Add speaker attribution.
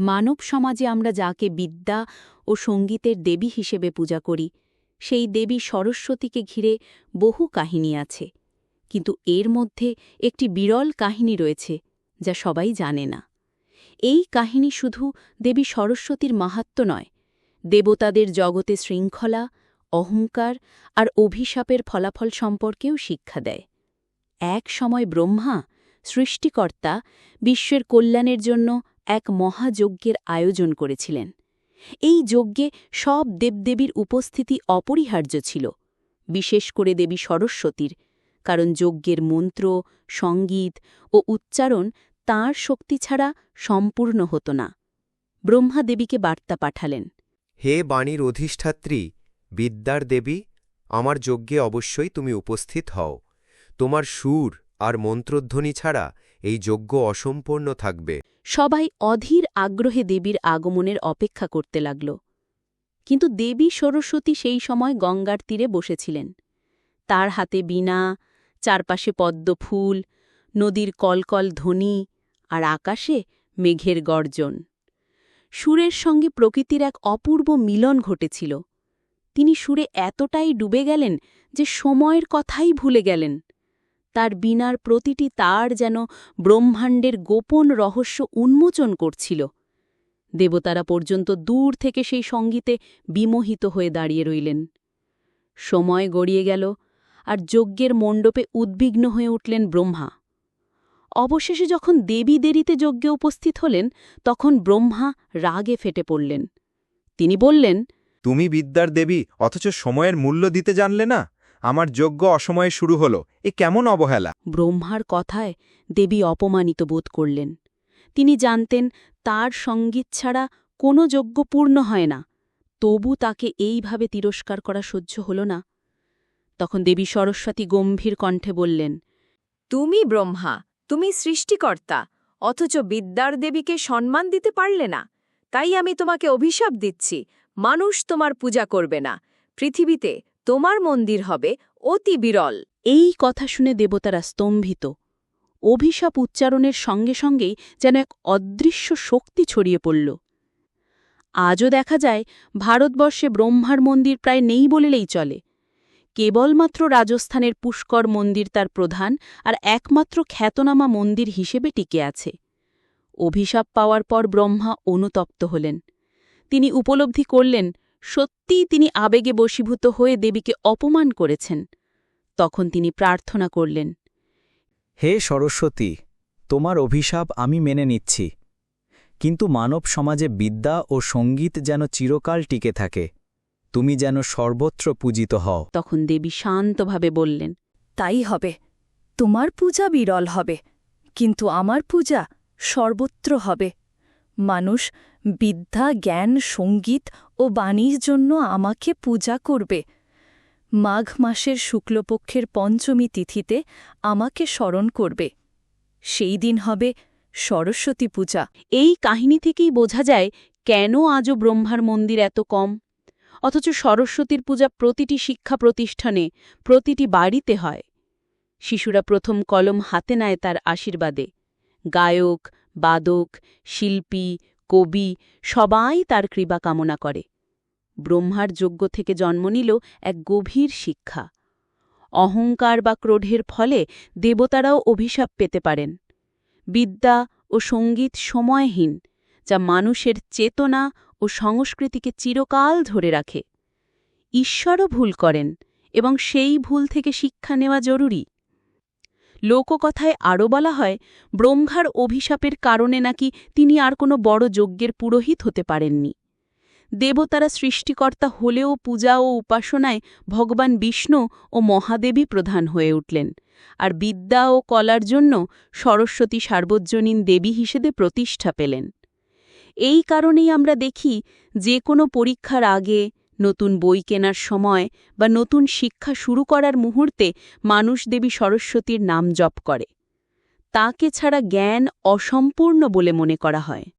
Speaker 1: মানব সমাজে আমরা যাকে বিদ্যা ও সঙ্গীতের দেবী হিসেবে পূজা করি, সেই দেবী সরস্বতীকে ঘিরে বহু কাহিনী আছে। কিন্তু এর মধ্যে একটি বিরল কাহিনী রয়েছে, যা সবাই জানে না। এই কাহিনী শুধু দেবী সরস্বতীর মাহাত্ম নয়, দেবতাদের জগতে শৃঙ্খলা, অহংকার আর অভিশাপের ফলাফল সম্পর্কেও শিক্ষা দেয়। এক সময় ব্রহ্মা, সৃষ্টিকর্তা, বিশ্বের কল্যাণের জন্য এক মহাযজ্ঞের আয়োজন করেছিলেন। এই যজ্ঞে সব দেবদেবীর উপস্থিতি অপরিহার্য ছিল, বিশেষ করে দেবী সরস্বতীর, কারণ যজ্ঞের মন্ত্র, সংগীত ও উচ্চারণ তাঁর শক্তি ছাড়া সম্পূর্ণ হতো না। ব্রহ্মা দেবীকে বার্তা পাঠালেন,
Speaker 2: হে বাণীর অধিষ্ঠাত্রী, বিদ্যার দেবী, আমার যজ্ঞে অবশ্যই তুমি উপস্থিত হও। তোমার সুর আর মন্ত্রধ্বনি ছাড়া এই যজ্ঞ অসম্পূর্ণ থাকবে।
Speaker 1: সবাই অধীর আগ্রহে দেবীর আগমনের অপেক্ষা করতে লাগল। কিন্তু দেবী সরস্বতী সেই সময় গঙ্গার তীরে বসেছিলেন। তার হাতে বীণা, চারপাশে পদ্ম ফুল নদীর কলকল ধ্বনি আর আকাশে মেঘের গর্জন। সুরের সঙ্গে প্রকৃতির এক অপূর্ব মিলন ঘটেছিল। তিনি সুরে এতটাই ডুবে গেলেন যে সময়ের কথাই ভুলে গেলেন। তার বিনার প্রতিটি তার যেন ব্রহ্মাণ্ডের গোপন রহস্য উন্মোচন করছিল। দেবতারা পর্যন্ত দূর থেকে সেই সঙ্গীতে বিমোহিত হয়ে দাঁড়িয়ে রইলেন। সময় গড়িয়ে গেল আর যজ্ঞের মণ্ডপে উদ্বিগ্ন হয়ে উঠলেন ব্রহ্মা। অবশেষে যখন দেবী দেরিতে যজ্ঞে উপস্থিত হলেন, তখন ব্রহ্মা রাগে ফেটে পড়লেন। তিনি বললেন,
Speaker 3: তুমি বিদ্যার দেবী, অথচ সময়ের মূল্য দিতে জানলে না? আমার যজ্ঞ অসময়ে শুরু হল। এ কেমন অবহেলা?
Speaker 1: ব্রহ্মার কথায় দেবী অপমানিত বোধ করলেন। তিনি জানতেন তার সংগীত ছাড়া কোনো যজ্ঞ পূর্ণ হয় না। তবু তাকে এইভাবে তিরস্কার করা সহ্য হল না। তখন দেবী সরস্বতী গম্ভীর কণ্ঠে বললেন
Speaker 4: তুমি ব্রহ্মা তুমি সৃষ্টিকর্তা অথচ বিদ্যার দেবীকে সম্মান দিতে পারলে না। তাই আমি তোমাকে অভিশাপ দিচ্ছি। মানুষ তোমার পূজা করবে না। পৃথিবীতে তোমার মন্দির হবে অতি বিরল।
Speaker 1: এই কথা শুনে দেবতারা স্তম্ভিত। অভিশাপ উচ্চারণের সঙ্গে সঙ্গেই যেন এক অদৃশ্য শক্তি ছড়িয়ে পড়ল। আজও দেখা যায়, ভারতবর্ষে ব্রহ্মার মন্দির প্রায় নেই বললেই চলে। কেবলমাত্র রাজস্থানের পুষ্কর মন্দির তার প্রধান আর একমাত্র খ্যাতনামা মন্দির হিসেবে টিকে আছে। অভিশাপ পাওয়ার পর ব্রহ্মা অনুতপ্ত হলেন। তিনি উপলব্ধি করলেন সত্যিই তিনি আবেগে বশীভূত হয়ে দেবীকে অপমান করেছেন। তখন তিনি প্রার্থনা করলেন
Speaker 5: হে সরস্বতী তোমার অভিশাপ আমি মেনে নিচ্ছি কিন্তু মানব সমাজে বিদ্যা ও সংগীত যেন চিরকাল টিকে থাকে তুমি যেন সর্বত্র পূজিত হও।
Speaker 1: তখন দেবী শান্তভাবে বললেন
Speaker 6: তাই হবে তোমার পূজা বিরল হবে কিন্তু আমার পূজা সর্বত্র হবে। মানুষ বিদ্যা, জ্ঞান, সংগীত ও বাণীর জন্য আমাকে পূজা করবে। মাঘ মাসের শুক্লপক্ষের পঞ্চমী তিথিতে আমাকে স্মরণ করবে। সেই দিন হবে সরস্বতী পূজা।
Speaker 1: এই কাহিনী থেকেই বোঝা যায় কেন আজও ব্রহ্মার মন্দির এত কম। অথচ সরস্বতীর পূজা প্রতিটি শিক্ষা প্রতিষ্ঠানে, প্রতিটি বাড়িতে হয়। শিশুরা প্রথম কলম হাতে নেয় তার আশীর্বাদে। গায়ক, বাদক, শিল্পী কবি সবাই তার কৃপা কামনা করে। ব্রহ্মার যোগ্য থেকে জন্ম নিল এক গভীর শিক্ষা। অহংকার বা ক্রোধের ফলে দেবতারাও অভিশাপ পেতে পারেন। বিদ্যা ও সংগীত সময়হীন, যা মানুষের চেতনা ও সংস্কৃতিকে চিরকাল ধরে রাখে। ঈশ্বরও ভুল করেন এবং সেই ভুল থেকে শিক্ষা নেওয়া জরুরি। লোককথায় আরও বলা হয়, ব্রহ্মার অভিশাপের কারণে নাকি তিনি আর কোনো বড় যজ্ঞের পুরোহিত হতে পারেননি। দেবতারা সৃষ্টিকর্তা হলেও পূজা ও উপাসনায় ভগবান বিষ্ণু ও মহাদেবী প্রধান হয়ে উঠলেন, আর বিদ্যা ও কলার জন্য সরস্বতী সার্বজনীন দেবী হিসেবে প্রতিষ্ঠা পেলেন। এই কারণেই আমরা দেখি, যে কোনো পরীক্ষার আগে নতুন বই কেনার সময় বা নতুন শিক্ষা শুরু করার মুহূর্তে মানুষ দেবী সরস্বতীর নাম জপ করে। তাকে ছাড়া জ্ঞান অসম্পূর্ণ বলে মনে করা হয়।